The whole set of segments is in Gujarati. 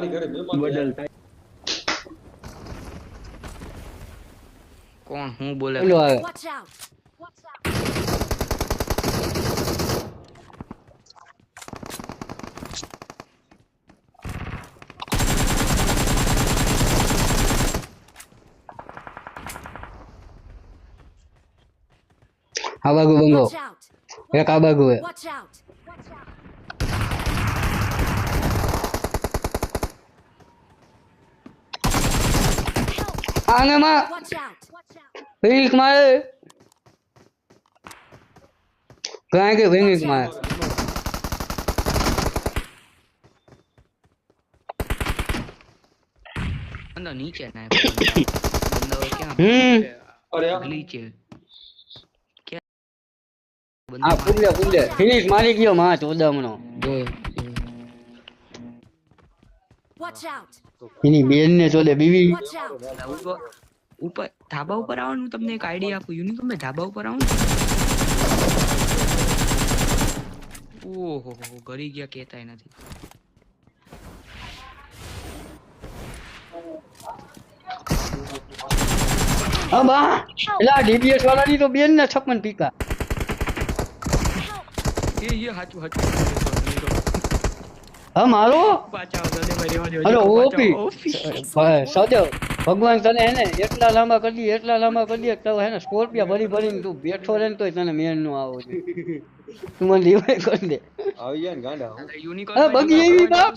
મારી ઘરે મહેમાન બદલ છે. કોણ હું બોલે પેલો આવે Watch out! Watch out! આ બાજુ બંગો Watch out! એક આ બાજુ હે Watch out! Watch out! આને માં Watch out! Watch out! Finish મારે કાંઈ કે ફિનિશ મારે બંદો નીચે ના બંદો ક્યાં હમ અરે આ અગલી છે ક્યાં આ બંદો ફૂલે ફૂલે ફિનિશ Watch out! એની બેન ને ચોદે બીવી. Watch out! ઉપર ઉપર ધાબા ઉપર આવવાનું તમને એક આઈડિયા આપું. યુનિકોમ ને ધાબા ઉપર આવો ઓહો હો ઘરી ગયા કેતાય નથી. હા બા. એલા ડીબીએસ વાળાની તો બેન ને છપ્પન પીકા. એ એ હાચું હાચું. હા મારો? Hello OP. સદેવ ભગવાન તને હે ને એટલા લાંબા કરી દે એટલા લાંબા કરી દે તો હે ને સ્કોર્પિયા ભરી ભરીને તું બેઠો રહે ને તોય તને મેનનું આવો. છે તું મને રિવાઈ કરી દે. આવી ગયા ને ગાંડા અરે બગી એવી બાપ.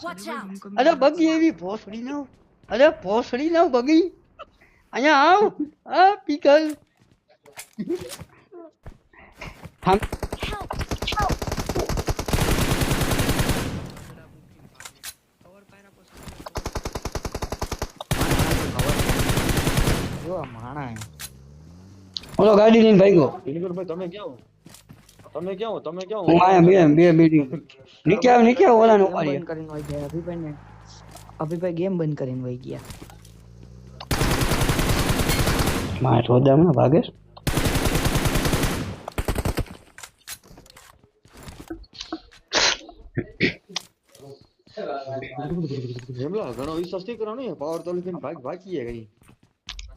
અરે બગી એવી ભોસડી નાવ અરે ભોસડી નાવ બગી. અહીંયા આવ. આ પીકલ ઓલો ગાડી લઈને ભાગ્યો. વિનીગરભાઈ તમે ક્યાં તમે ક્યાં તમે ક્યાં હું? આયા બે બે મીટિંગ નીચે આવ નીચે આવ, ઓલાને ઉપાડી કરીને હોય ગયા અભિભાઈ ને અભિભાઈ ગેમ બંધ કરીને વહી ગયા. મારે ના ભાગેશ જમલા ઘણો વિશ્વાસ નહીં કરો નહીં પાવર તો લીધે ભાગ ભાગીએ કઈ.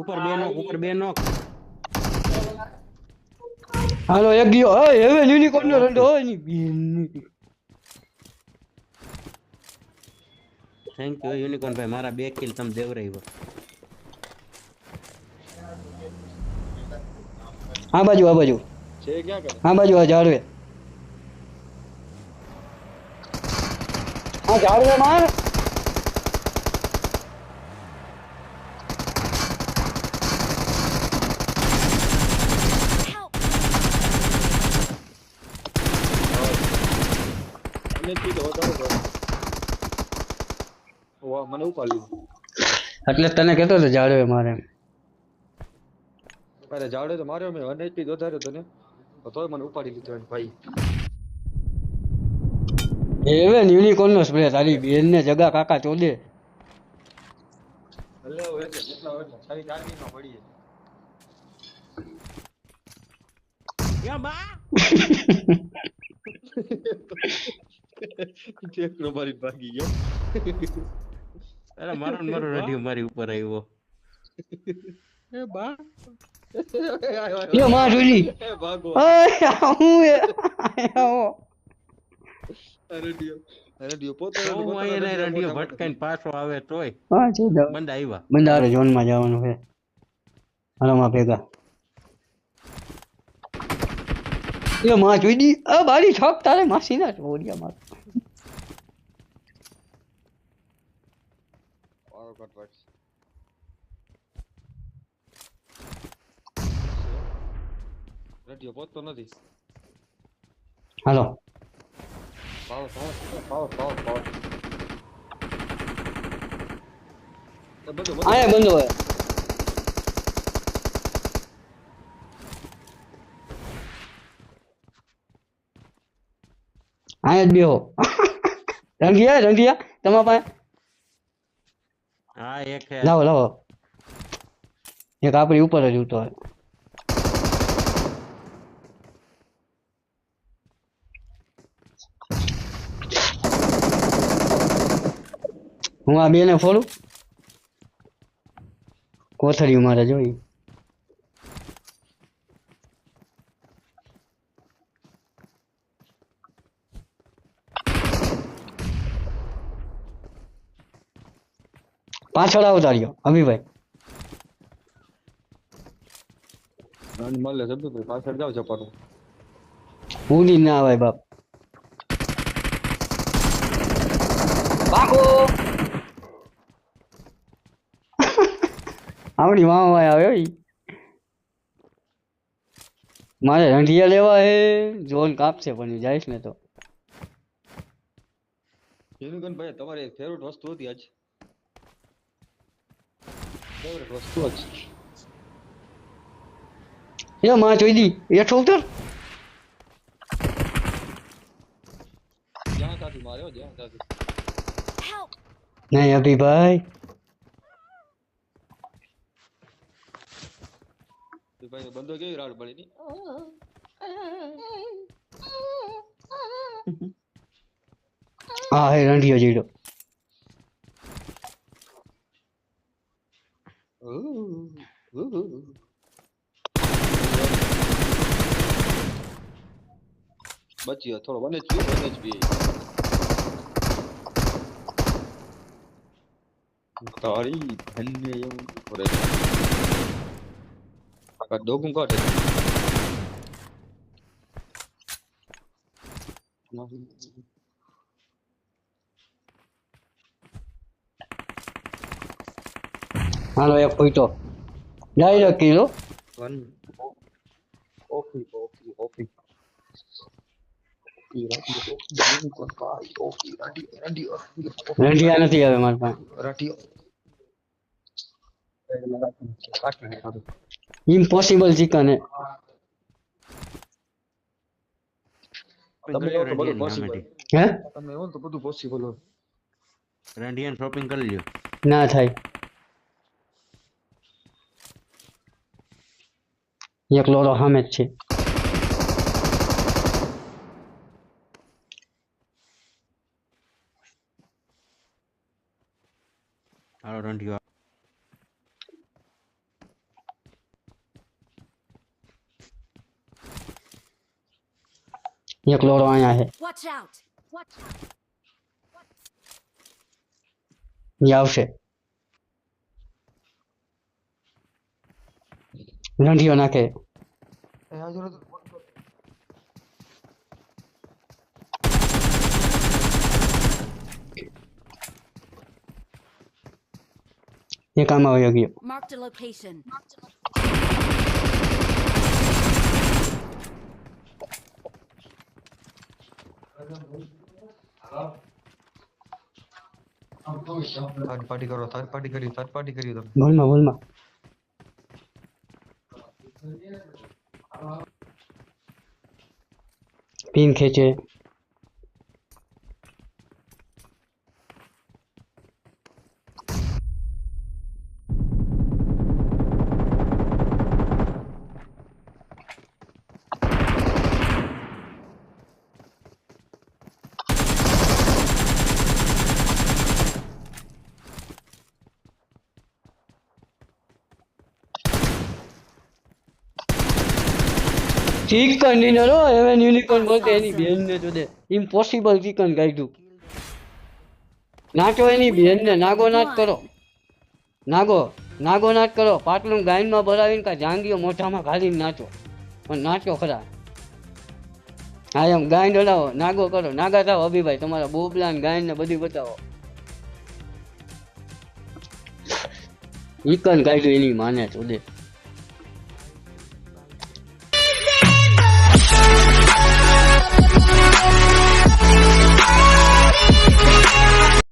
ઉપર બે નોક ઉપર બે નોક. હાલો એક ગયો. હે હવે યુનિકોર્ન નો રંડો. હોયની બેન થેન્ક યુ યુનિકોર્ન ભાઈ. મારા બે કિલ તમે રહ્યો હા. બાજુ આ બાજુ. છે ક્યાં કરે? હા બાજુ આ ઝાડવે. હા ઝાડવે માર. મને ઉપાડ્યું. એટલે તને કેતો હતો જાડવે મારે. અરે જાવડે તો માર્યો મેં વન એચપી વધાર્યો તને. તો તોય મને ઉપાડી લીધો એને ભાઈ. હવે યુનિકોર્ન નો સ્પ્રે તારી બેન ને જગા કાકા ચોદે. એટલે હવે જેટલા હોય સારી ચાર્જિંગમાં પડીએ. ટેકનો મારી ભાગી ગયો. અરે મારો મારો રેડિયો મારી ઉપર આવ્યો. એ બા. યો માં જોલી એ ભાગો. ઓય હું એ આવો રેડિયો. રેડિયો પોતે હું અહીંયા રડિયો ભટકાઈને પાછો આવે તોય. હા બંધ આવ્યા. ઝોનમાં જવાનું છે. હાલો માં ભેગા. એ માં જોઈ દી. આ બારી છોક તારે માસી ના છોડિયા માં પાવર કટ વાત રેડિયો પહોંચતો નથી. હાલો. Power power power power power આયા બંધો હોય. આયા જ બેહો. રંગિયા રંગિયા તમારા પાસે લાવો લાવો. એક આપણી ઉપર જ ઉતો હું આ બેને ફોડું? કોથળી મારે જોઈ પાછળ આવતા રહ્યો અમીભાઈ નાની મળે છે ભાઈ પાછળ જાવ ચપાટું ઉડી ના આવે બાપ. બાકો આવડી મામા ભાઈ આવ્યો ઈ. મારે રંઢિયા લેવા હે જોન કાપશે પણ ઈ જાઈશ ને તો. યુનિકોર્ન ભાઈ તમારી ફેવરેટ વસ્તુ હતી આજ. જ એ માં જોઈ દી એઠો ઉતર જ્યાં ત્યાંથી માર્યો Help! નહીં અભિભાઈ ભાઈ બંધો કેવી રાડ પડી ની હા હે રંઢિયો જીડો બચી બચ્યો થોડો બને જ બને જ પી તારી ધન્ય એમ કરે આ ડોગું કાઢે હાલો એક ફૂટો ડાયરેક્ટ કિલો વન ઓફી ઓફી ઓફી રંઢિયા નથી હવે મારી પાસે ઇમ્પોસિબલ ચિકન હે તમે એવું તો બધું possible. હે તમે એવું તો બધું પોસિબલ હોય રંડિયન શોપિંગ કરી લ્યો ના થાય એક લોડો સામે જ છે હાલો રંડિયો એક લોડો અહીંયા છે ಲಂಡಿಯೋನಕ್ಕೆ ಯಾವ್ದಿರೋದು ये काम हो गया mark the location third party करो थर्ड पार्टी करियो थर्ड पार्टी करियो बोल ना बोल ना પાર્ટી કરી ચિકન ડિનર હો હવે યુનિકોર્ન બોલતે એની બેનને તો દે ઇમ્પોસિબલ ચિકન કાઢ્યું નાચો એની બેનને નાગો નાચ કરો. નાગો નાગો નાચ કરો. પાટલું ગાયનમાં ભરાવીને કા જાંગીઓ મોઢામાં ઘાલીને નાચો. પણ નાચો ખરા. હા, એમ ગાયન ડોલાવો નાગો કરો. નાગા થાવ અભિભાઈ, તમારા બોબલા ને ગાયન ને બધું બતાવો. ચિકન કાઢ્યું એની માને તો દે